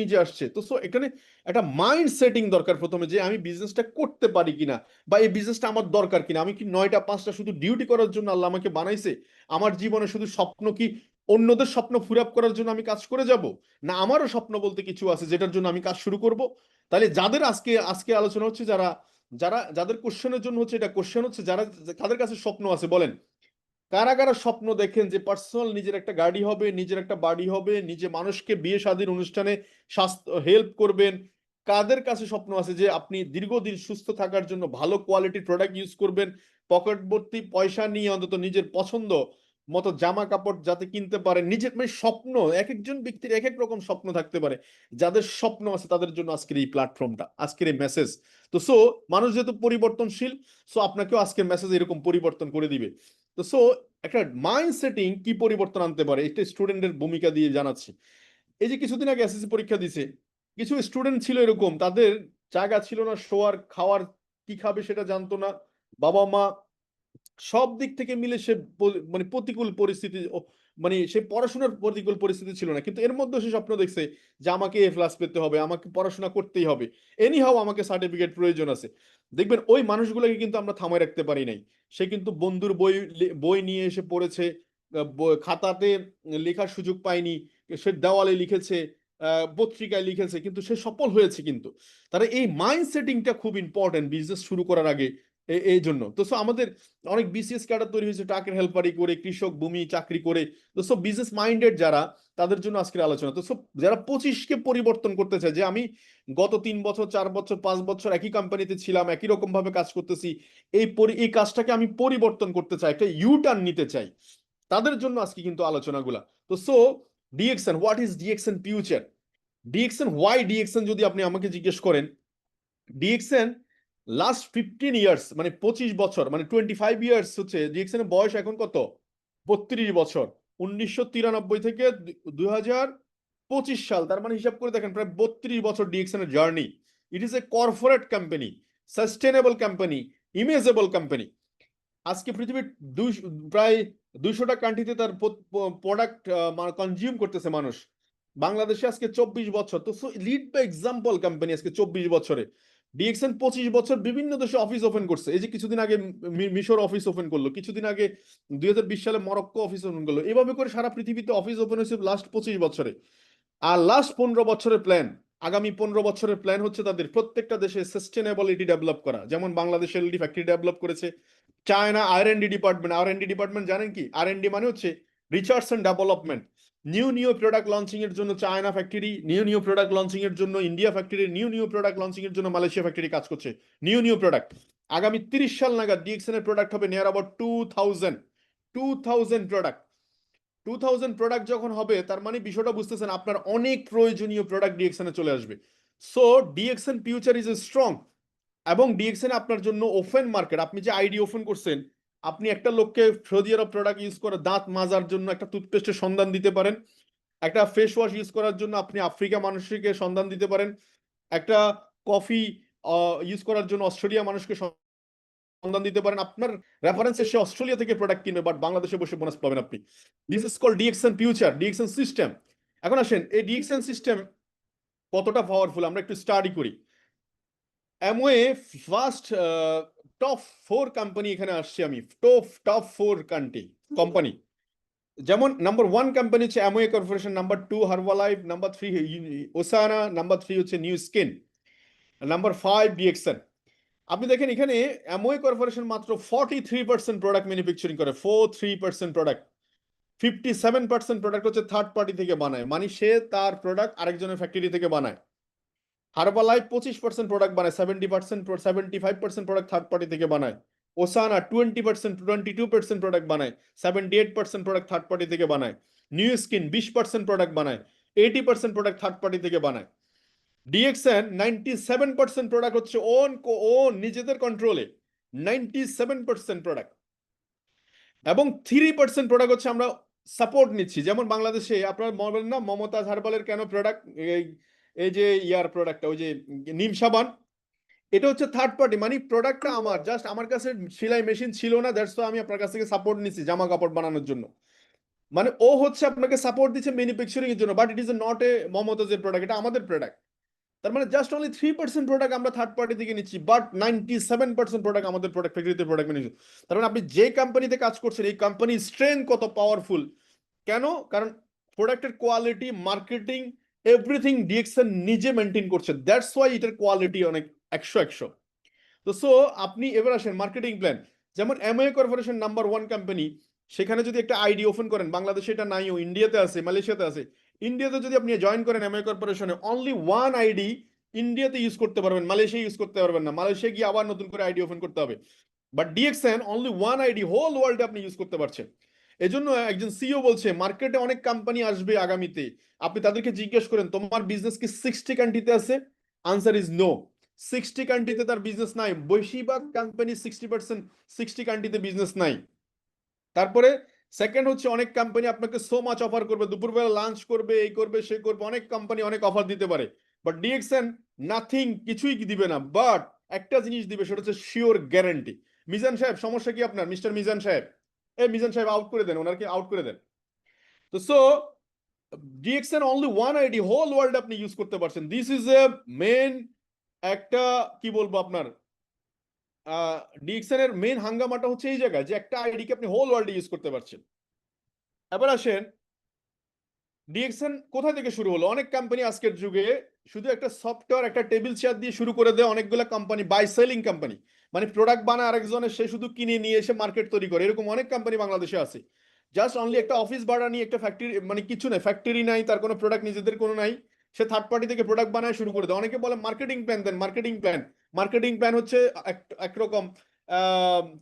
নিজে আসছে। তো সো এখানে একটা মাইন্ড সেটিং দরকার প্রথমে যে আমি বিজনেসটা করতে পারি কিনা বা এই বিজনেসটা আমার দরকার কিনা। আমি কি নয়টা, পাঁচটা শুধু ডিউটি করার জন্য আল্লাহ আমাকে বানাইছে? আমার জীবনে শুধু স্বপ্ন কি অন্যদের স্বপ্ন ফুরাপ করার জন্য আমি কাজ করে যাব? না আমারও স্বপ্ন বলতে কিছু আছে যেটার জন্য আমি কাজ শুরু করব? তাহলে যাদের আজকে আজকে আলোচনা হচ্ছে যারা যারা, যাদের কোশ্চেনের জন্য হচ্ছে এটা কোশ্চেন হচ্ছে, যারা তাদের কাছে স্বপ্ন আছে বলেন। কারা কারা স্বপ্ন দেখেন যে পার্সোনাল নিজের একটা গাড়ি হবে, নিজের একটা বাড়ি হবে, নিজে মানুষকে বিয়ে শাদীর অনুষ্ঠানে স্বাস্থ্য হেল্প করবেন, কাদের কাছে স্বপ্ন আছে যে আপনি দীর্ঘদিন সুস্থ থাকার জন্য ভালো কোয়ালিটির প্রোডাক্ট ইউজ করবেন পকেট ভর্তি পয়সা নিয়ে অন্তত নিজের পছন্দ মতো জামা কাপড় যাতে কিনতে পারেন, নিজের মানে স্বপ্ন, এক একজন ব্যক্তির এক এক রকম স্বপ্ন থাকতে পারে, যাদের স্বপ্ন আছে তাদের জন্য আজকের এই প্ল্যাটফর্মটা আজকের এই মেসেজ তো সো মানুষ যেহেতু পরিবর্তনশীল সো আপনাকেও আজকের মেসেজ এরকম পরিবর্তন করে দিবে। তো সো একটা মাইন্ড সেটিং কি পরিবর্তন আনতে পারে? এটা স্টুডেন্টের ভূমিকা দিয়ে জানাচ্ছি। এই যে কিছুদিন আগে এসএসসি পরীক্ষা দিছে, কিছু স্টুডেন্ট ছিল এরকম, তাদের জায়গা ছিল না, শোয়ার, খাওয়ার, কি খাবে সেটা জানতো না বাবা মা সব দিক থেকে মিলে সে মানে প্রতিকূল পরিস্থিতি মানে সে পড়াশোনার প্রতিকূল পরিস্থিতি ছিল না। কিন্তু এর মধ্যে সে স্বপ্ন দেখছে যে আমাকে এ ক্লাস পেতে হবে, আমাকে পড়াশোনা করতেই হবে। এনি হাও আমাকে সার্টিফিকেট প্রয়োজন আছে। দেখবেন ওই মানুষগুলোকে কিন্তু আমরা থামায় রাখতে পারি নাই। সে কিন্তু বন্ধুর বই বই নিয়ে এসে পড়েছে খাতাতে লেখার সুযোগ পায়নি, সে দেওয়ালে লিখেছে পত্রিকায় লিখেছে, কিন্তু সে সফল হয়েছে কিন্তু। তারা এই মাইন্ড সেটিংটা খুব ইম্পর্টেন্ট বিজনেস শুরু করার আগে এই জন্য। তো সো আমাদের অনেক বিসিএস ক্যাডার তৈরি হয়েছে ট্রাকের হেল্পারি করে, কৃষক, ভূমি, চাকরি করে। তো সব বিজনেস মাইন্ডেড যারা, তাদের জন্য আজকের আলোচনা। তো সব যারা পঁচিশকে পরিবর্তন করতে চায়, যে আমি গত তিন বছর, চার বছর, পাঁচ বছর একই কোম্পানিতে ছিলাম, একই রকম ভাবে কাজ করতেছি, এই পরি, এই কাজটাকে আমি পরিবর্তন করতে চাই, একটা ইউ টার্ন নিতে চাই, তাদের জন্য আজকে কিন্তু আলোচনাগুলা। তো so DXN what is DXN future DXN why DXN যদি আপনি আমাকে জিজ্ঞেস করেন ডিএক্সএন লাস্ট ফিফটিন ইয়ার্স মানে পঁচিশ বছর মানে টোয়েন্টি ফাইভ ইয়ার্স হচ্ছে ডিএক্সএন এর বয়স এখন কত? বত্রিশ বছর। উনিশশো তিরানব্বই থেকে দুই পঁচিশ সাল, তার মানে হিসাব করে দেখেন, প্রায় বত্রিশ বছর ডিএক্সএন এর journey it is a corporate company sustainable company imageable company আজকে পৃথিবীর দুই প্রায় দুইশোটা কান্ট্রিতে তার প্রোডাক্ট কনজিউম করতেছে মানুষ। বাংলাদেশে আজকে চব্বিশ বছর। তো লিড বাই এক্সাম্পল কোম্পানি আজকে চব্বিশ বছরে। ডিএক্সএন পঁচিশ বছর বিভিন্ন দেশে অফিস ওপেন করছে। এই যে কিছুদিন আগে মিশর অফিস ওপেন করল, কিছুদিন আগে দুই হাজার বিশ সালে মরক্কো অফিস ওপেন করল। এভাবে করে সারা পৃথিবীতে অফিস ওপেন হয়েছে লাস্ট পঁচিশ বছরে। আর লাস্ট পনেরো বছরের প্ল্যান আগামী পনেরো বছরের প্ল্যান হচ্ছে তাদের প্রত্যেকটা দেশে সাস্টেনেবিলিটি ডেভেলপ করা। যেমন বাংলাদেশ এলডি ফ্যাক্টরি ডেভেলপ করেছে China R and D department R and D department জানেন কি? আর এন ডি মানে হচ্ছে research and development new new product launching এর জন্য China factory new new product launching এর জন্য India factory new new product launching এর জন্য মালয়েশিয়া ফ্যাক্টরি কাজ করছে। নিউ নিউ প্রোডাক্ট আগামী তিরিশ সাল নাগাদ ডিএক্সএন এর প্রোডাক্ট হবে near about two thousand two thousand product two thousand product যখন হবে, তার মানে বিষয়টা বুঝতেছেন, আপনার অনেক প্রয়োজনীয় প্রোডাক্ট ডিএক্সএন চলে আসবে। So DXN future is a strong এবং ডিএক্সএন আপনার জন্য ওপেন মার্কেট আপনি যে আইডি ওপেন করছেন আপনি একটা লোককে সৌদি আরব প্রোডাক্ট ইউজ করে দাঁত মাজার জন্য একটা টুথপেস্টের সন্ধান দিতে পারেন। একটা ফেস ওয়াশ ইউজ করার জন্য আপনি আফ্রিকা মানুষকে সন্ধান দিতে পারেন। একটা কফি ইউজ করার জন্য অস্ট্রেলিয়া মানুষকে সন্ধান দিতে পারেন। আপনার রেফারেন্সে সে অস্ট্রেলিয়া থেকে প্রোডাক্ট কিনবে বাট বাংলাদেশে বসে বোনাস পাবেন আপনি। This is call DXN future DXN system এখন আসেন, এই ডিএক্সএন সিস্টেম কতটা পাওয়ারফুল আমরা একটু স্টাডি করি। Amway first top four company এখানে আসছি আমি। Top top four country company যেমন নাম্বার ওয়ান কোম্পানি হচ্ছে Amway corporation number two Herbalife number three Usana number three হচ্ছে new skin number five DXN আপনি দেখেন এখানে অ্যামওয়ে কর্পোরেশন মাত্র forty three percent product manufacturing করে। Four three percent product fifty seven percent product হচ্ছে third party থেকে বানায়। মানে সে তার প্রোডাক্ট আরেকজনের ফ্যাক্টরি থেকে বানায়। হার্বালাইফ পঁচিশ পার্সেন্ট প্রোডাক্ট বানায় seventy percent seventy five percent product third party থেকে বানায়। Usana twenty percent twenty two percent product বানায় seventy eight percent product third party থেকে বানায়। নিউ স্কিন বিশ পার্সেন্ট প্রোডাক্ট বানায় eighty percent product third party থেকে বানায়। DXN ninety seven percent product হচ্ছে ওন ওন নিজেদের কন্ট্রোলে নাইনটি সেভেন পার্সেন্ট প্রোডাক্ট এবং থ্রি পার্সেন্ট প্রোডাক্ট হচ্ছে আমরা সাপোর্ট নিচ্ছি। যেমন বাংলাদেশে আপনার বলেন না, মমতাজ হার্বালের কেন প্রোডাক্ট এই যে ইয়ার প্রোডাক্টটা ওই যে নিম সাবান এটা হচ্ছে থার্ড পার্টি মানে প্রোডাক্টটা আমার জাস্ট আমার কাছে সেলাই মেশিন ছিল না দ্যাটস আমি আপনার কাছ থেকে সাপোর্ট নিচ্ছি জামা কাপড় বানানোর জন্য। মানে ও হচ্ছে আপনাকে সাপোর্ট দিচ্ছে ম্যানুফ্যাকচারিং এর জন্য but it is not a মমতাজের প্রোডাক্ট এটা আমাদের প্রোডাক্ট তার মানে just only three percent product আমরা থার্ড পার্টি থেকে নিচ্ছি but ninety seven percent product আমাদের প্রোডাক্ট ফ্যাক্টরিতে প্রোডাক্ট নিচ্ছি তার মানে আপনি যে কোম্পানিতে কাজ করছেন এই কোম্পানির স্ট্রেংথ কত পাওয়ারফুল কেন? কারণ প্রোডাক্টের কোয়ালিটি মার্কেটিং এভরিথিং ডিএক্সএন নিজে মেনটেন করছে দ্যাটস ওয়াই এটার কোয়ালিটি অনেক একশো একশো। তো সো আপনি এবার আসেন মার্কেটিং প্ল্যান যেমন Amway corporation number one company সেখানে যদি একটা আইডি ওপেন করেন, বাংলাদেশে এটা নাইও ইন্ডিয়াতে আছে, মালয়েশিয়াতে আছে। ইন্ডিয়াতে যদি আপনি জয়েন করেন এমএ কর্পোরেশনে অনলি ওয়ান আইডি ইন্ডিয়াতে ইউজ করতে পারবেন মালয়েশিয়া ইউজ করতে পারবেন না। মালয়েশিয়া গিয়ে আবার নতুন করে আইডি ওপেন করতে হবে। But DXN only one ID whole ওয়ার্ল্ডে আপনি ইউজ করতে পারছেন। এজন্য একজন সিও বলছে মার্কেটে অনেক কোম্পানি আসবে আগামীতে। আপনি তাদেরকে জিজ্ঞেস করেন, তোমার বিজনেস কি সিক্সটি কান্ট্রিতে আছে? আনসার ইজ নো সিক্সটি কান্ট্রিতে তার বিজনেস নাই। বেশিরভাগ কোম্পানি সিক্সটি পার্সেন্ট সিক্সটি কান্ট্রিতে বিজনেস নাই। তারপরে সেকেন্ড হচ্ছে, অনেক কোম্পানি আপনাকে সো মাচ অফার করবে। দুপুরবেলা লাঞ্চ করবে, এই করবে, সে করবে। অনেক কোম্পানি অনেক অফার দিতে পারে। বাট ডিএক্সএন নাথিং কিছুই দিবে না। বাট একটা জিনিস দিবে, সেটা হচ্ছে শিওর গ্যারান্টি মিজান সাহেব, সমস্যা কি আপনার? মিস্টার মিজান সাহেব? এ মিজান সাহেব আউট করে দেন, ওনারকে আউট করে দেন। তো so DXN only one ID whole world আপনি ইউজ করতে পারছেন। দিস ইজ এ মেন একটা, কি বলব আপনার ডিএক্সএন এর মেন হাঙ্গামাটা হচ্ছে এই জায়গায় যে একটা আইডিকে আপনি হোল ওয়ার্ল্ডে ইউজ করতে পারছেন। এবার আসেন ডিএক্সএন কোথা থেকে শুরু হলো? অনেক কোম্পানি আজকের যুগে শুধু একটা সফটওয়্যার একটা টেবিল চেয়ার দিয়ে শুরু করে দেয় অনেকগুলো কোম্পানি বাই সেলিং কোম্পানি মানে প্রোডাক্ট বানায় আরেকজনের, সে শুধু কিনে নিয়ে এসে মার্কেট তৈরি করে। এরকম অনেক কোম্পানি বাংলাদেশে আছে। জাস্ট অনলি একটা অফিস ভাড়া নিয়ে একটা ফ্যাক্টরি মানে কিছু নাই ফ্যাক্টরি নাই, তার কোনো প্রোডাক্ট নিজেদের কোনো নাই। সে থার্ড পার্টি থেকে প্রোডাক্ট বানায় শুরু করে দেয়। অনেকে বলে মার্কেটিং প্ল্যান দেন মার্কেটিং প্ল্যান মার্কেটিং প্ল্যান হচ্ছে এক- একরকম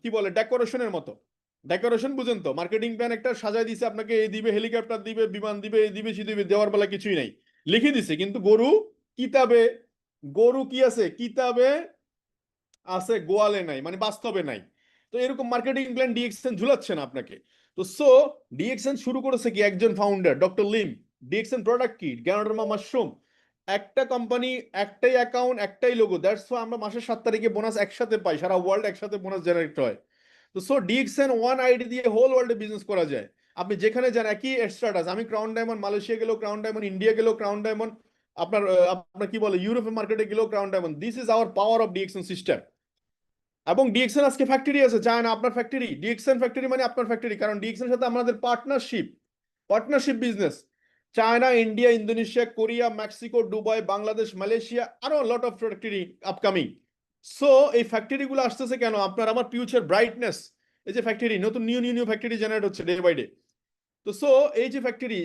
কি বলে ডেকোরেশনের মতো। ডেকোরেশন বুঝেন তো মার্কেটিং প্ল্যান একটা সাজায় দিছে, আপনাকে এই দিবে হেলিকপ্টার দিবে, বিমান দিবে, এই দিবে, সে দিবে, দেওয়ার বেলা কিছুই নাই। লিখে দিছে, কিন্তু গরু কিতাবে, গরু কি আছে? কিতাবে আছে, গোয়ালে নাই মানে বাস্তবে নাই। তো এরকম মার্কেটিং প্ল্যান ডিএক্সএন ঝুলাচ্ছে না আপনাকে। তো সো ডিএক্সএন শুরু করেছে কি একজন founder doctor Lim DXN product কি? গ্যানোডার্মা মাশরুম একটা কোম্পানি একটাই অ্যাকাউন্ট একটাই লোগো দ্যাটস আমরা মাসের সাত তারিখে বোনাস একসাথে পাই, সারা ওয়ার্ল্ড একসাথে বোনাস জেনারেট হয়। তো সো ডিএক্সএন ওয়ান আইডি দিয়ে হোল ওয়ার্ল্ডে বিজনেস করা যায়। আপনি যেখানে যান, একই স্ট্যাটাস আমি ক্রাউন ডায়মন্ড মালয়েশিয়া গেলেও ক্রাউন ডায়মন্ড ইন্ডিয়া গেলেও ক্রাউন ডায়মন্ড আপনার আপনার কি বলে ইউরোপের মার্কেটে গেলেও crown diamond this is our power of DXN system এবং ডিএক্সএন আজকে ফ্যাক্টরি আছে। চায় না, আপনার ফ্যাক্টরি ডিএক্সএন ফ্যাক্টরি মানে আপনার ফ্যাক্টরি কারণ ডিএক্সএন সাথে আমাদের partnership partnership business China India Indonesia Korea Mexico Dubai Bangladesh Malaysia আরও lot of factory upcoming so এই ফ্যাক্টরিগুলো আসতেছে কেন? আপনার আমার ফিউচার ব্রাইটনেস এই যে ফ্যাক্টরি নতুন new new new factory generate হচ্ছে ডে বাই ডে তো সো এই যে ফ্যাক্টরি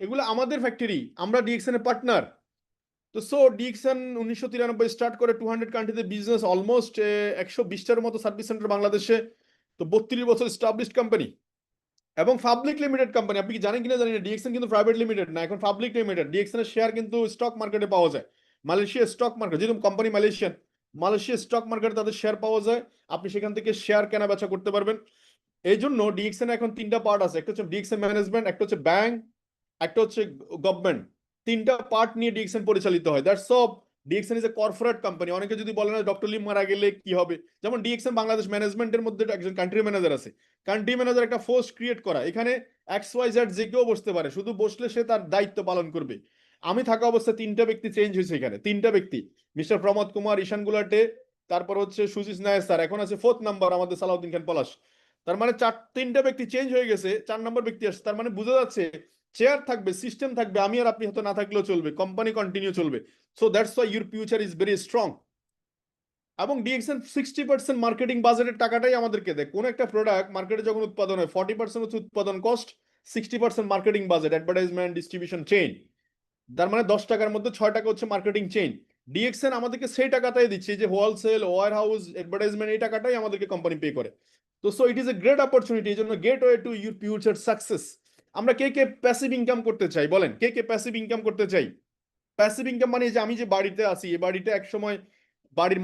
এগুলো আমাদের ফ্যাক্টরি আমরা ডিএক্সএন এর পার্টনার তো সো ডিএক্সএন উনিশশো তিরানব্বই স্টার্ট করে টু হান্ড্রেড কান্ট্রিতে বিজনেস অলমোস্ট একশো বিশটার মতো সার্ভিস সেন্টার বাংলাদেশে। তো বত্রিশ বছর স্টাবলিশড কোম্পানি এবং পাবলিক লিমিটেড কোম্পানি আপনি কি জানেন কিনা জানি না ডিএক্সএন কিন্তু প্রাইভেট লিমিটেড না, এখন পাবলিক লিমিটেড ডিএক্সএন এর শেয়ার কিন্তু স্টক মার্কেটে পাওয়া যায়। মালয়েশিয়া স্টক মার্কেট যেরকম কোম্পানি মালয়েশিয়ান মালয়েশিয়া স্টক মার্কেটে তাদের শেয়ার পাওয়া যায়। আপনি সেখান থেকে শেয়ার কেনা বেচা করতে পারবেন। এই জন্য ডিএক্সএন এখন তিনটা পার্ট আছে। একটা হচ্ছে ডিএক্সএন ম্যানেজমেন্ট একটা হচ্ছে ব্যাংক একটা হচ্ছে গভর্নমেন্ট তিনটা পার্ট নিয়ে ডিএক্সএন পরিচালিত হয়। দ্যাটস সব DXN is a corporate company অনেকে যদি বলে না ডক্টর লিম মারা গেলে কি হবে? যেমন ডিএক্সএন বাংলাদেশ ম্যানেজমেন্টের মধ্যে একজন কান্ট্রি ম্যানেজার আছে। কান্ট্রি ম্যানেজার একটা ফোর্স ক্রিয়েট করা। এখানে এক্স ওয়াই জেড যে কেউ বসতে পারে, শুধু বসলে সে তার দায়িত্ব পালন করবে। আমি থাকা অবস্থায় তিনটা ব্যক্তি চেঞ্জ হয়েছে এখানে। তিনটা ব্যক্তি। মিস্টার প্রমোদ কুমার, ঈশান গুলাটে, তারপর হচ্ছে সুজিস নায়ার স্যার, এখন আছে ফোর্থ নাম্বার আমাদের সালাউদ্দিন খান পলাশ। তার মানে চার, তিনটা ব্যক্তি চেঞ্জ হয়ে গেছে, চার নম্বর ব্যক্তি আসছে, তার মানে বোঝা যাচ্ছে চেয়ার থাকবে সিস্টেম থাকবে, আমি আর আপনি হয়তো না থাকলেও চলবে কোম্পানি কন্টিনিউ চলবে। So that's why your future is very strong এবং ডিএক্সএন সিক্সটি পার্সেন্ট মার্কেটিং বাজেটের টাকাটাই আমাদেরকে দেয়। কোন একটা প্রোডাক্ট মার্কেটে যখন উৎপাদন হয় ফর্টি পার্সেন্ট হচ্ছে উৎপাদন cost sixty percent marketing budget advertisement distribution chain তার মানে দশ টাকার মধ্যে ছয় টাকা হচ্ছে মার্কেটিং চেইন ডিএক্সএন আমাদেরকে সেই টাকাটাই দিচ্ছে যে হোলসেল ওয়ার হাউস অ্যাডভার্টাইজমেন্ট এই টাকাটাই আমাদেরকে কোম্পানি পে করে। তো so it is a great opportunity এই জন্য gateway to your future success আমরা কে কে প্যাসিভ ইনকাম করতে চাই, বলেন, কে কে প্যাসিভ ইনকাম করতে চাই? প্যাসিভ ইনকাম মানে যে আমি যে বাড়িতে আসি এই বাড়িতে একসময় বাড়ির